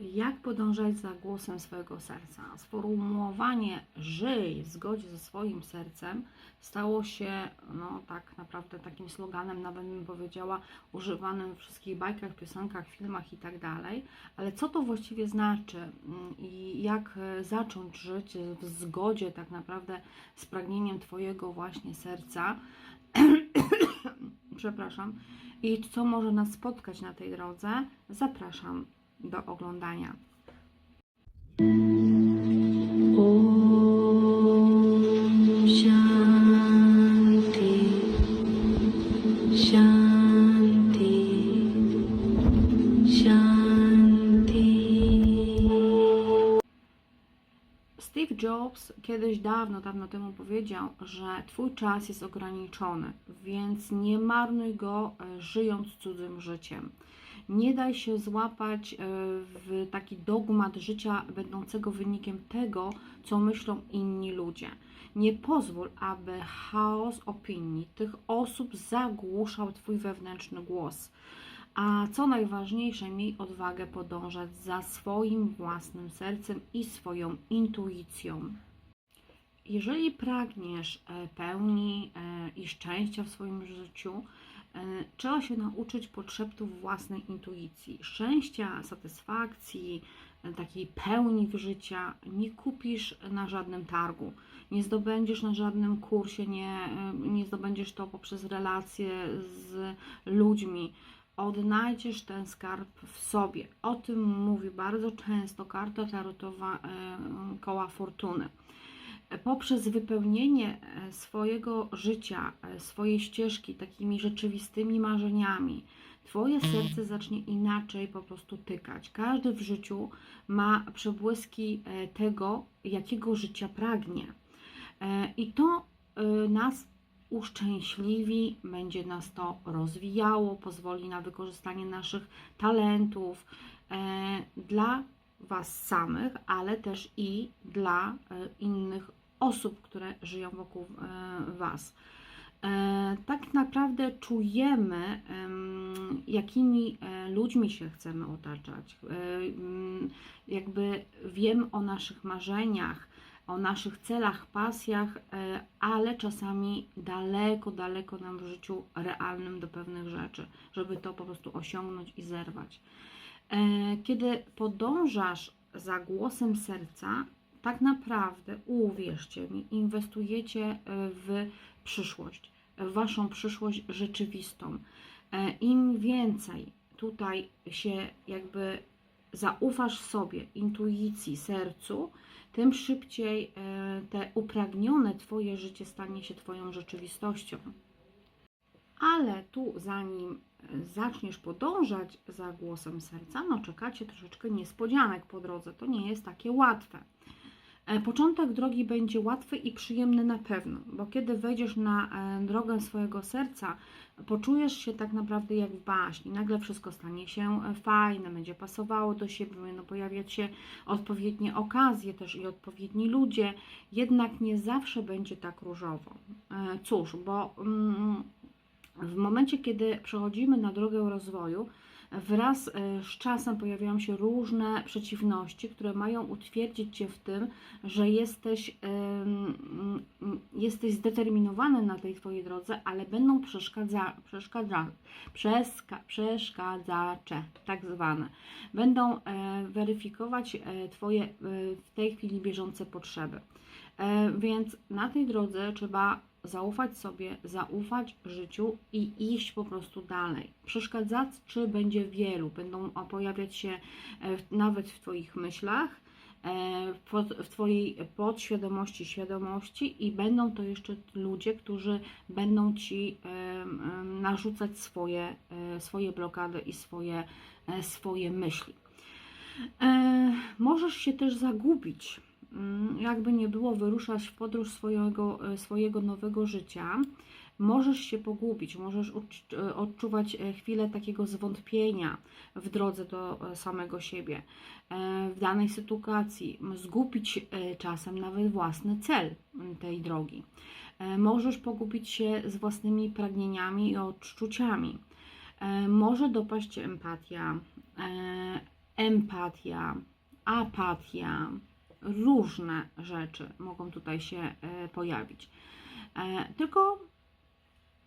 Jak podążać za głosem swojego serca? Sformułowanie żyj w zgodzie ze swoim sercem stało się no, tak naprawdę takim sloganem, nawet bym powiedziała, używanym w wszystkich bajkach, piosenkach, filmach i tak. Ale co to właściwie znaczy mm, i jak e, zacząć żyć w zgodzie tak naprawdę z pragnieniem Twojego właśnie serca? Przepraszam. I co może nas spotkać na tej drodze? Zapraszam do oglądania. Steve Jobs kiedyś dawno, dawno temu powiedział, że Twój czas jest ograniczony, więc nie marnuj go e, żyjąc cudzym życiem. Nie daj się złapać e, w taki dogmat życia będącego wynikiem tego, co myślą inni ludzie. Nie pozwól, aby chaos opinii tych osób zagłuszał Twój wewnętrzny głos. A co najważniejsze, miej odwagę podążać za swoim własnym sercem i swoją intuicją. Jeżeli pragniesz e, pełni e, i szczęścia w swoim życiu, trzeba się nauczyć podszeptów własnej intuicji. Szczęścia, satysfakcji, e, takiej pełni w życia nie kupisz na żadnym targu, nie zdobędziesz na żadnym kursie, nie, e, nie zdobędziesz to poprzez relacje z ludźmi odnajdziesz ten skarb w sobie. O tym mówi bardzo często karta tarotowa e, koła fortuny. Poprzez wypełnienie e, swojego życia, e, swojej ścieżki takimi rzeczywistymi marzeniami, Twoje serce zacznie inaczej po prostu tykać. Każdy w życiu ma przebłyski e, tego, jakiego życia pragnie. I to nas uszczęśliwi, będzie nas to rozwijało, pozwoli na wykorzystanie naszych talentów dla Was samych, ale też i dla innych osób, które żyją wokół e, Was. E, tak naprawdę czujemy, em, jakimi e, ludźmi się chcemy otaczać. Jakby wiem o naszych marzeniach, o naszych celach, pasjach, ale czasami daleko, daleko nam w życiu realnym do pewnych rzeczy, żeby to po prostu osiągnąć i zerwać. Kiedy podążasz za głosem serca, tak naprawdę, uwierzcie mi, inwestujecie e, w przyszłość, w waszą przyszłość rzeczywistą. E, Im więcej tutaj się jakby zaufasz sobie, intuicji, sercu, tym szybciej e, te upragnione Twoje życie stanie się Twoją rzeczywistością. Ale tu, zanim zaczniesz podążać za głosem serca, no czekacie troszeczkę niespodzianek po drodze. To nie jest takie łatwe. E, Początek drogi będzie łatwy i przyjemny na pewno, bo kiedy wejdziesz na e, drogę swojego serca, poczujesz się tak naprawdę jak w baśni. Nagle wszystko stanie się e, fajne, będzie pasowało do siebie, będą pojawiać się odpowiednie okazje też i odpowiedni ludzie, jednak nie zawsze będzie tak różowo. Cóż, bo mm, w momencie, kiedy przechodzimy na drogę rozwoju, wraz e, z czasem pojawiają się różne przeciwności, które mają utwierdzić Cię w tym, że jesteś, jesteś zdeterminowany na tej Twojej drodze, ale będą przeszkadza, przeszkadza, przeska, przeszkadzacze, tak zwane. Będą e, weryfikować e, Twoje w tej chwili bieżące potrzeby. Więc na tej drodze trzeba zaufać sobie, zaufać życiu i iść po prostu dalej. Przeszkadzaczy będzie wielu, będą pojawiać się e, nawet w Twoich myślach, e, w Twojej podświadomości, świadomości i będą to jeszcze ludzie, którzy będą Ci em, narzucać swoje, e, swoje blokady i swoje, e, swoje myśli. E, możesz się też zagubić. Mm, Jakby nie było, wyruszasz w podróż swojego, e, swojego nowego życia. Możesz się pogubić, możesz e, odczuwać e, chwilę takiego zwątpienia w drodze do samego siebie, w danej sytuacji, zgubić czasem nawet własny cel m, tej drogi. Możesz pogubić się z własnymi pragnieniami i odczuciami. Może dopaść empatia, empatia, apatia, różne rzeczy mogą tutaj się e, pojawić. E, Tylko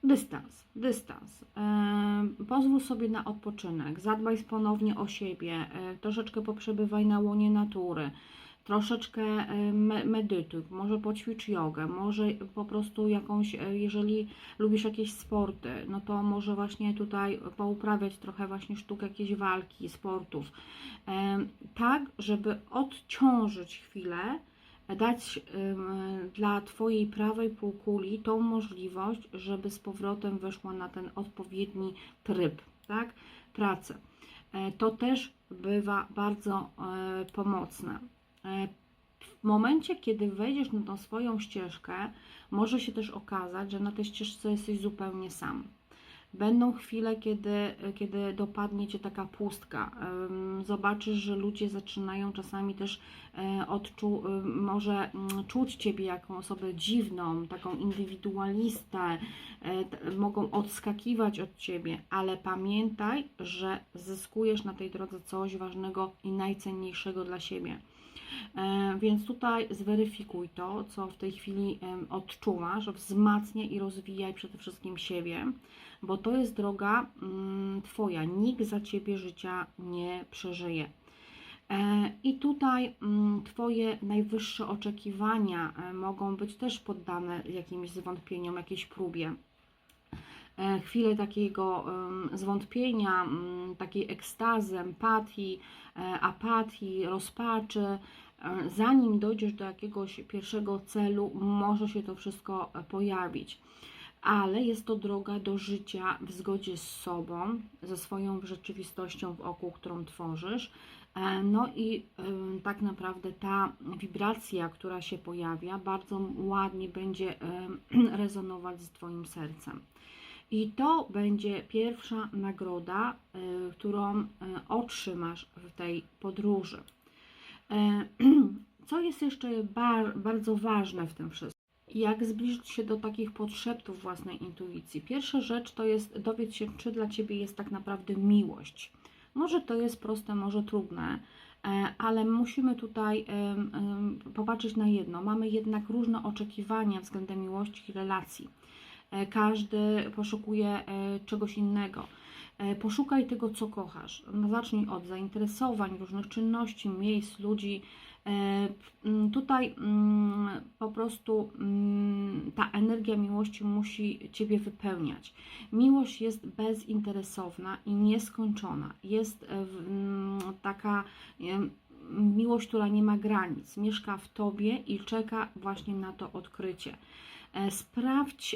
dystans, dystans. E, Pozwól sobie na odpoczynek, zadbaj ponownie o siebie, troszeczkę poprzebywaj na łonie natury, troszeczkę e, me- medytuj, może poćwicz jogę, może po prostu jakąś, e, jeżeli lubisz jakieś sporty, no to może właśnie tutaj pouprawiać trochę właśnie sztuk jakiejś walki, sportów, Em, tak, żeby odciążyć chwilę, dać dla Twojej prawej półkuli tą możliwość, żeby z powrotem weszła na ten odpowiedni tryb, tak, pracy. E, To też bywa bardzo e, pomocne. E, W momencie, kiedy wejdziesz na tą swoją ścieżkę, może się też okazać, że na tej ścieżce jesteś zupełnie sam. Będą chwile, kiedy, kiedy dopadnie cię taka pustka. Zobaczysz, że ludzie zaczynają czasami też e, odczu, może mm, czuć ciebie jako osobę dziwną, taką indywidualistę, e, mogą odskakiwać od ciebie, ale pamiętaj, że zyskujesz na tej drodze coś ważnego i najcenniejszego dla siebie. E, Więc tutaj zweryfikuj to, co w tej chwili odczuwasz, wzmacniaj i rozwijaj przede wszystkim siebie, bo to jest droga mm, Twoja. Nikt za Ciebie życia nie przeżyje. E, I tutaj mm, Twoje najwyższe oczekiwania e, mogą być też poddane jakimś zwątpieniom, jakiejś próbie. Chwile takiego zwątpienia, mm, takiej ekstazy, empatii, apatii, rozpaczy, zanim dojdziesz do jakiegoś pierwszego celu, może się to wszystko e, pojawić. Ale jest to droga do życia w zgodzie z sobą, ze swoją rzeczywistością wokół, którą tworzysz. E, No i tak naprawdę ta wibracja, która się pojawia, bardzo ładnie będzie rezonować z Twoim sercem. I to będzie pierwsza nagroda, którą otrzymasz w tej podróży. E, Co jest jeszcze bar- bardzo ważne w tym wszystkim? Jak zbliżyć się do takich podszeptów własnej intuicji? Pierwsza rzecz to jest dowiedz się, czy dla Ciebie jest tak naprawdę miłość. Może to jest proste, może trudne, e, ale musimy tutaj popatrzeć na jedno. Mamy jednak różne oczekiwania względem miłości i relacji. E, Każdy poszukuje czegoś innego. E, Poszukaj tego, co kochasz. No, Zacznij od zainteresowań, różnych czynności, miejsc, ludzi. E, Tutaj mm, po prostu mm, ta energia miłości musi Ciebie wypełniać. Miłość jest bezinteresowna i nieskończona. Jest e, mm, taka miłość, która nie ma granic. Mieszka w Tobie i czeka właśnie na to odkrycie. E, Sprawdź,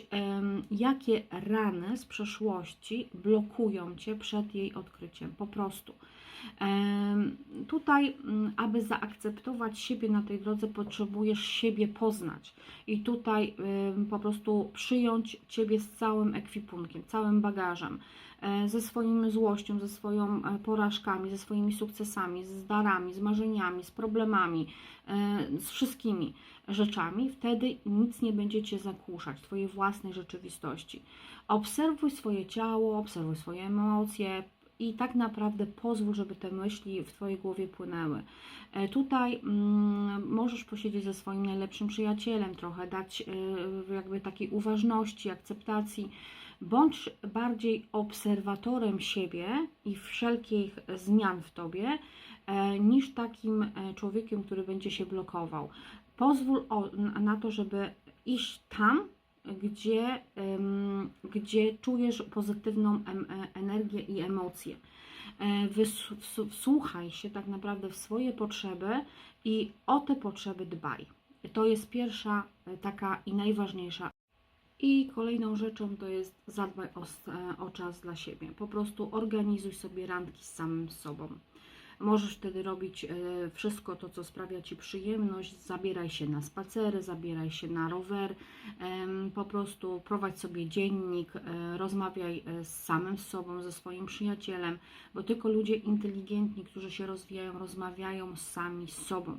jakie rany z przeszłości blokują Cię przed jej odkryciem. Po prostu. Tutaj, mm, aby zaakceptować siebie na tej drodze, potrzebujesz siebie poznać i tutaj po prostu przyjąć Ciebie z całym ekwipunkiem, całym bagażem, ze swoją złością, ze swoją e, porażkami, ze swoimi sukcesami, z darami, z marzeniami, z problemami, e, z wszystkimi rzeczami, wtedy nic nie będzie Cię zakłuszać, Twojej własnej rzeczywistości. Obserwuj swoje ciało, obserwuj swoje emocje i tak naprawdę pozwól, żeby te myśli w Twojej głowie płynęły. E, Tutaj mm, możesz posiedzieć ze swoim najlepszym przyjacielem, trochę dać e, jakby takiej uważności, akceptacji. Bądź bardziej obserwatorem siebie i wszelkich zmian w Tobie, e, niż takim e, człowiekiem, który będzie się blokował. Pozwól na- to, żeby iść tam, gdzie, gdzie czujesz pozytywną e, energię i emocje. Wsłuchaj się tak naprawdę w swoje potrzeby i o te potrzeby dbaj. To jest pierwsza taka i najważniejsza. I kolejną rzeczą to jest zadbaj o, o czas dla siebie. Po prostu organizuj sobie randki z samym sobą. Możesz wtedy robić e, wszystko to, co sprawia Ci przyjemność. Zabieraj się na spacery, zabieraj się na rower, po prostu prowadź sobie dziennik, e, rozmawiaj e, z samym sobą, ze swoim przyjacielem, bo tylko ludzie inteligentni, którzy się rozwijają, rozmawiają sami z sobą.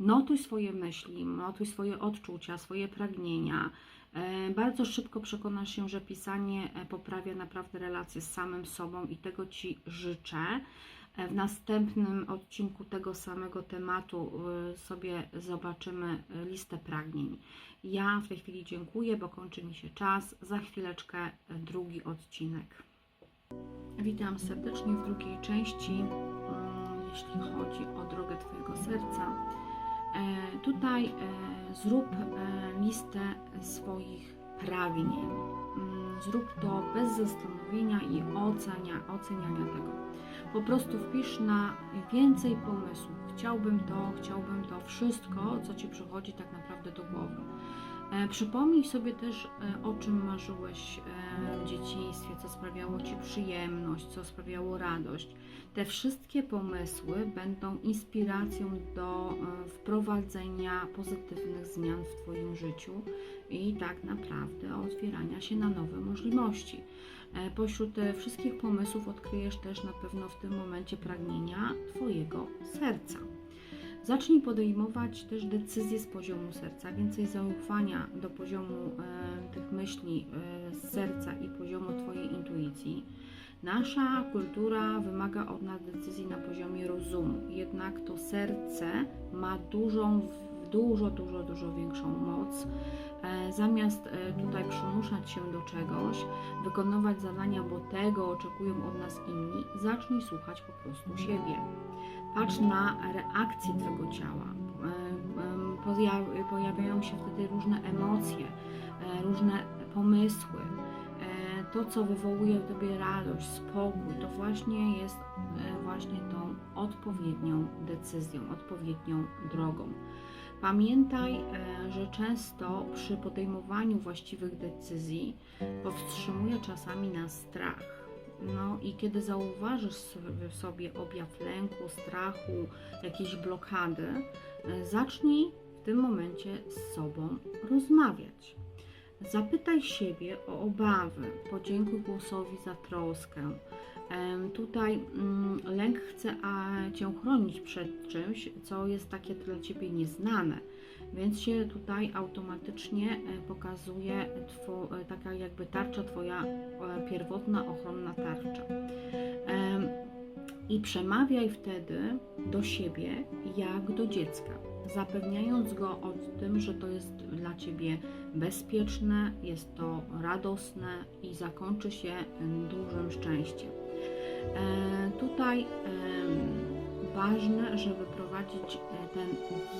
Notuj swoje myśli, notuj swoje odczucia, swoje pragnienia. E, Bardzo szybko przekonasz się, że pisanie e, poprawia naprawdę relacje z samym sobą i tego Ci życzę. E, W następnym odcinku tego samego tematu sobie zobaczymy listę pragnień. Ja w tej chwili dziękuję, bo kończy mi się czas. Za chwileczkę drugi odcinek. Witam serdecznie w drugiej części, mm, jeśli chodzi o drogę Twojego serca. E, Tutaj e, zrób e, listę swoich pragnień. Mm, Zrób to bez zastanowienia i ocenia, oceniania tego. Po prostu wpisz na więcej pomysłów. Chciałbym to, chciałbym to, wszystko, co Ci przychodzi tak naprawdę do głowy. Przypomnij sobie też, o czym marzyłeś w dzieciństwie, co sprawiało Ci przyjemność, co sprawiało radość. Te wszystkie pomysły będą inspiracją do e, wprowadzenia pozytywnych zmian w Twoim życiu i tak naprawdę otwierania się na nowe możliwości. E, Pośród e, wszystkich pomysłów odkryjesz też na pewno w tym momencie pragnienia Twojego serca. Zacznij podejmować też decyzje z poziomu serca, więcej zaufania do poziomu tych myśli z serca i poziomu Twojej intuicji. Nasza kultura wymaga od nas decyzji na poziomie rozumu, jednak to serce ma dużą, dużo, dużo, dużo większą moc. E, Zamiast e, tutaj przymuszać się do czegoś, wykonywać zadania, bo tego oczekują od nas inni, zacznij słuchać po prostu siebie. Patrz na reakcję Twojego ciała. E, Pojawiają się wtedy różne emocje, różne pomysły. To, co wywołuje w Tobie radość, spokój, to właśnie jest e, właśnie tą odpowiednią decyzją, odpowiednią drogą. Pamiętaj, e, że często przy podejmowaniu właściwych decyzji powstrzymuje czasami nas strach. No i kiedy zauważysz w sobie objaw lęku, strachu, jakiejś blokady, e, zacznij w tym momencie z sobą rozmawiać. Zapytaj siebie o obawy, podziękuj głosowi za troskę. Tutaj mm, lęk chce Cię chronić przed czymś, co jest takie dla Ciebie nieznane, więc się tutaj automatycznie e, pokazuje two, e, taka jakby tarcza Twoja e, pierwotna ochronna tarcza. I przemawiaj wtedy do siebie jak do dziecka, zapewniając go o tym, że to jest dla Ciebie bezpieczne, jest to radosne i zakończy się dużym szczęściem. E, Tutaj ważne, żeby prowadzić e, ten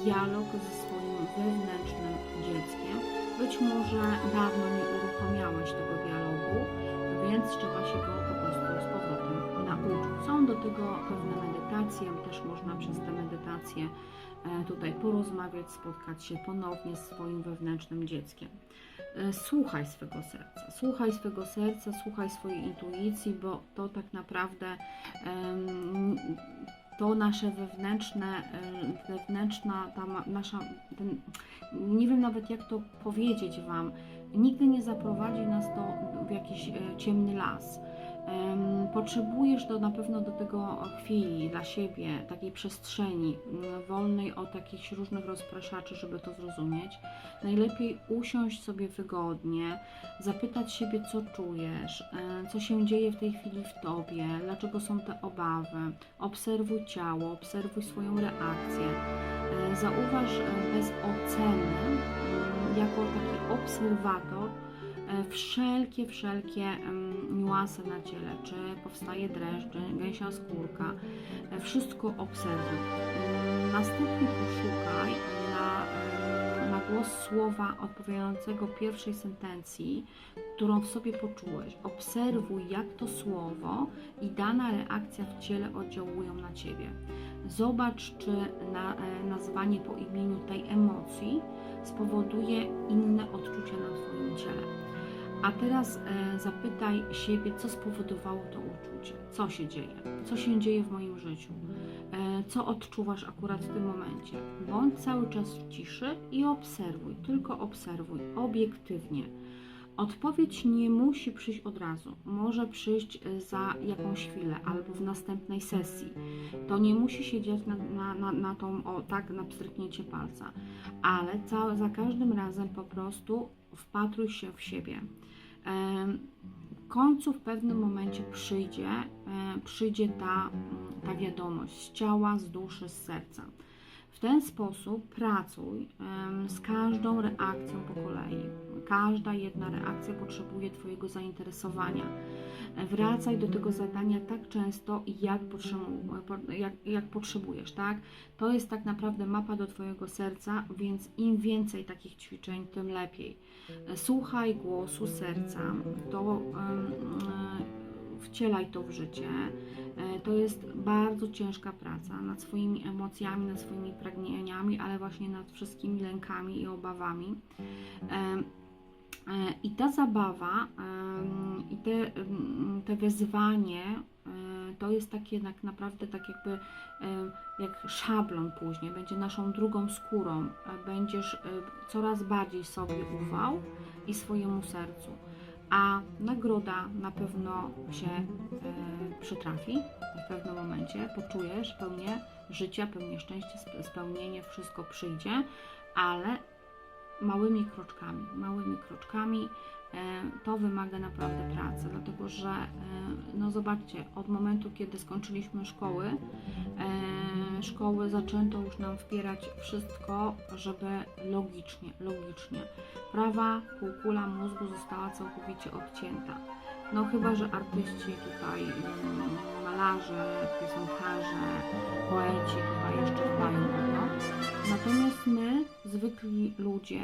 dialog ze swoim wewnętrznym dzieckiem. Być może dawno nie uruchamiałeś tego dialogu, więc trzeba się go Są do tego pewne medytacje, też można przez te medytacje e, tutaj porozmawiać, spotkać się ponownie z swoim wewnętrznym dzieckiem. E, Słuchaj swego serca, słuchaj swego serca, słuchaj swojej intuicji, bo to tak naprawdę to nasze wewnętrzne, e, wewnętrzna, ta nasza, ten, nie wiem nawet jak to powiedzieć Wam, nigdy nie zaprowadzi nas to w jakiś ciemny las. Potrzebujesz do, na pewno do tego chwili dla siebie, takiej przestrzeni mm, wolnej od jakichś różnych rozpraszaczy, żeby to zrozumieć. Najlepiej usiąść sobie wygodnie, zapytać siebie, co czujesz, e, co się dzieje w tej chwili w tobie, dlaczego są te obawy. Obserwuj ciało, obserwuj swoją reakcję. E, Zauważ e, bez oceny, mm, jako taki obserwator, wszelkie, wszelkie em, niuanse na ciele, czy powstaje dreszcz, gęsia skórka, e, wszystko obserwuj. Mm, Następnie poszukaj na, na głos słowa odpowiadającego pierwszej sentencji, którą w sobie poczułeś. Obserwuj, jak to słowo i dana reakcja w ciele oddziałują na ciebie. Zobacz, czy na, e, nazwanie po imieniu tej emocji spowoduje inne odczucia na Twoim ciele. A teraz e, zapytaj siebie, co spowodowało to uczucie, co się dzieje, co się dzieje w moim życiu, e, co odczuwasz akurat w tym momencie. Bądź cały czas w ciszy i obserwuj, tylko obserwuj, obiektywnie. Odpowiedź nie musi przyjść od razu, może przyjść e, za jakąś chwilę albo w następnej sesji. To nie musi się dziać na, na, na, na tą, o, tak, na pstryknięcie palca, ale za każdym razem po prostu wpatruj się w siebie. Em, końcu w pewnym momencie przyjdzie, e, przyjdzie ta, mm, ta wiadomość z ciała, z duszy, z serca. W ten sposób pracuj z każdą reakcją po kolei. Każda jedna reakcja potrzebuje Twojego zainteresowania. Wracaj do tego zadania tak często, jak, jak, jak potrzebujesz, tak? To jest tak naprawdę mapa do Twojego serca, więc im więcej takich ćwiczeń, tym lepiej. Słuchaj głosu serca, to wcielaj to w życie. E, To jest bardzo ciężka praca nad swoimi emocjami, nad swoimi pragnieniami, ale właśnie nad wszystkimi lękami i obawami. Em, e, I ta zabawa i te, te wyzwanie e, to jest takie tak naprawdę tak jakby jak szablon później, będzie naszą drugą skórą. E, Będziesz e, coraz bardziej sobie ufał i swojemu sercu. A nagroda na pewno się e, przytrafi w pewnym momencie, poczujesz pełnię życia, pełnię szczęścia, spe- spełnienie, wszystko przyjdzie, ale małymi kroczkami, małymi kroczkami. E, To wymaga naprawdę pracy, dlatego że, e, no zobaczcie, od momentu, kiedy skończyliśmy szkoły, e, szkoły zaczęto już nam wpierać wszystko, żeby logicznie, logicznie. Prawa półkula mózgu została całkowicie odcięta. No chyba, że artyści tutaj, mm, malarze, piosenkarze, poeci tutaj jeszcze dbają o to. Natomiast my, zwykli ludzie,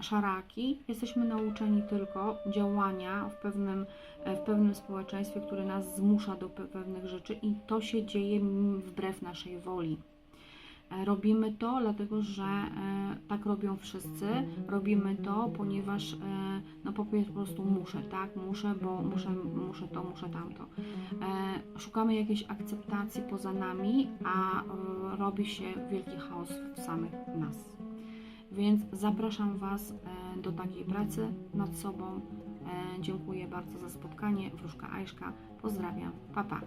szaraki, jesteśmy nauczeni tylko działania w pewnym, e, w pewnym społeczeństwie, które nas zmusza do pe- pewnych rzeczy i to się dzieje wbrew naszej woli. E, Robimy to dlatego, że e, tak robią wszyscy. Robimy to, ponieważ e, no po prostu muszę, tak? Muszę, bo muszę, muszę to, muszę tamto. E, szukamy jakiejś akceptacji poza nami, a e, robi się wielki chaos w samych nas. Więc zapraszam Was e, do takiej pracy nad sobą. E, dziękuję bardzo za spotkanie. Wróżka Ajszka. Pozdrawiam. Pa, pa.